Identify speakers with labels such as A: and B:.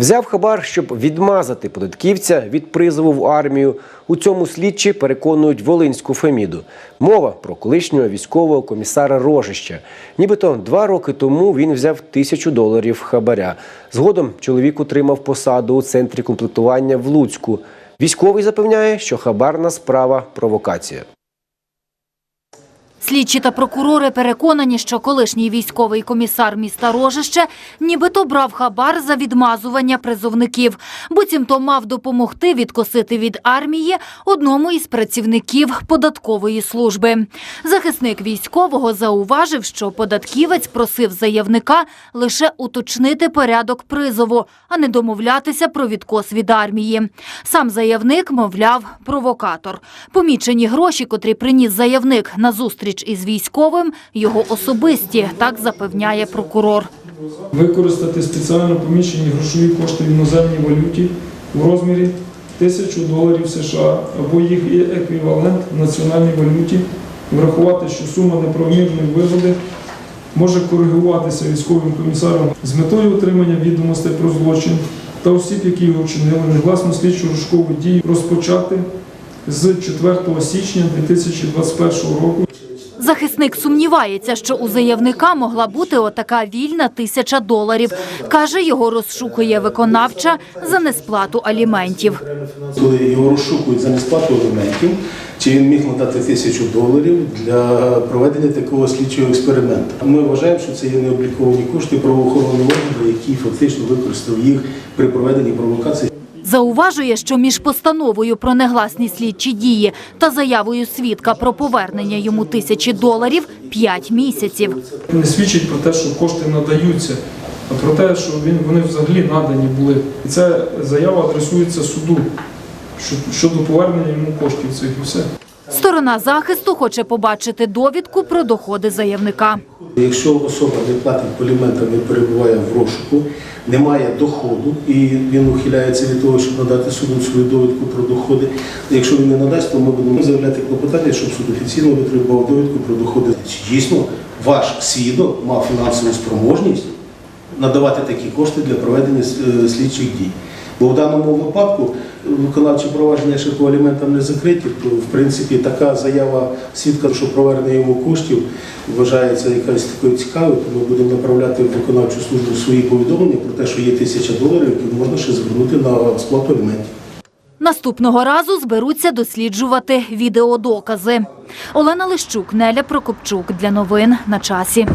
A: Взяв хабар, щоб відмазати податківця від призову в армію. У цьому слідчі переконують Волинську Феміду. Мова про колишнього військового комісара Рожища. Нібито два роки тому він взяв тисячу доларів хабаря. Згодом чоловік отримав посаду у центрі комплектування в Луцьку. Військовий запевняє, що хабарна справа провокація.
B: Слідчі та прокурори переконані, що колишній військовий комісар міста Рожище нібито брав хабар за відмазування призовників. Буцімто мав допомогти відкосити від армії одному із працівників податкової служби. Захисник військового зауважив, що податківець просив заявника лише уточнити порядок призову, а не домовлятися про відкос від армії. Сам заявник, мовляв, провокатор. Помічені гроші, котрі приніс заявник на зустріч із військовим, його особисті, так запевняє прокурор.
C: використати спеціально поміщені грошові кошти в іноземній валюті в розмірі 1000 доларів США або їх еквівалент в національній валюті, врахувати, що сума неправомірної вигоди може коригуватися військовим комісаром з метою отримання відомостей про злочин та осіб, які його вчинили, негласну слідчу розшукову дію розпочати з 4 січня 2021 року.
B: Захисник сумнівається, що у заявника могла бути отака вільна тисяча доларів. Каже, його розшукує виконавча за несплату аліментів.
D: Коли його розшукують за несплату аліментів, чи він міг надати тисячу доларів для проведення такого слідчого експерименту. Ми вважаємо, що це є необліковані кошти правоохоронного органу, який фактично використав їх при проведенні провокації.
B: Зауважує, що між постановою про негласні слідчі дії та заявою свідка про повернення йому тисячі доларів п'ять місяців.
C: не свідчить про те, що кошти надаються, а про те, що він, вони взагалі надані були. І ця заява адресується суду щодо повернення йому коштів цих і все.
B: Сторона захисту хоче побачити довідку про доходи заявника.
D: Якщо особа не платить по аліментам, він перебуває в розшуку, не має доходу і він ухиляється від того, щоб надати суду свою довідку про доходи. Якщо він не надасть, то ми будемо заявляти клопотання, щоб суд офіційно витребував довідку про доходи. Чи дійсно ваш свідок мав фінансову спроможність надавати такі кошти для проведення е, слідчих дій? Бо в даному випадку виконавчі провадження ще аліментам не закриті, то в принципі така заява свідка, що повернення йому коштів вважається якась такою цікавою, то ми будемо направляти в виконавчу службу свої повідомлення про те, що є тисяча доларів, які можна ще звернути на сплату аліментів.
B: Наступного разу зберуться досліджувати відеодокази. Олена Лищук, Неля Прокопчук для новин на часі.